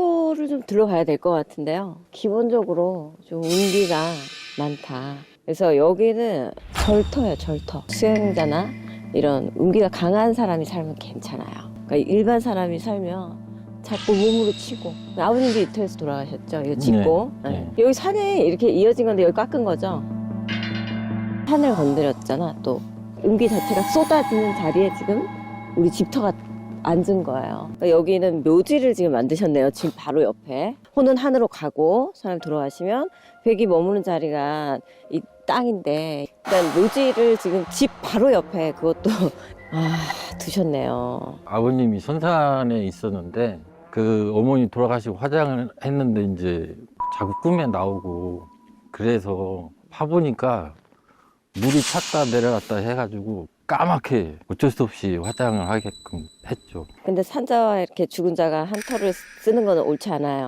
터를 좀 들러가야 될 것 같은데요. 기본적으로 좀 운기가 많다. 그래서 여기는 절터예요, 절터. 수행자나 이런 운기가 강한 사람이 살면 괜찮아요. 그러니까 일반 사람이 살면 자꾸 몸으로 치고 아버님도 이태에서 돌아가셨죠. 이거 짚고 네, 네. 여기 산에 이렇게 이어진 건데 여기 깎은 거죠. 산을 건드렸잖아. 또 운기 자체가 쏟아지는 자리에 지금 우리 집터가 앉은 거예요. 그러니까 여기는 묘지를 지금 만드셨네요. 지금 바로 옆에. 혼은 하늘로 가고 사람 들어가시면 백이 머무는 자리가 이 땅인데 일단 묘지를 지금 집 바로 옆에 그것도 아 두셨네요. 아버님이 선산에 있었는데 그 어머니 돌아가시고 화장을 했는데 이제 자꾸 꿈에 나오고 그래서 파보니까 물이 찼다 내려갔다 해가지고 까맣게 어쩔 수 없이 화장을 하게끔 했죠. 근데 산자와 이렇게 죽은 자가 한 털을 쓰는 건 옳지 않아요.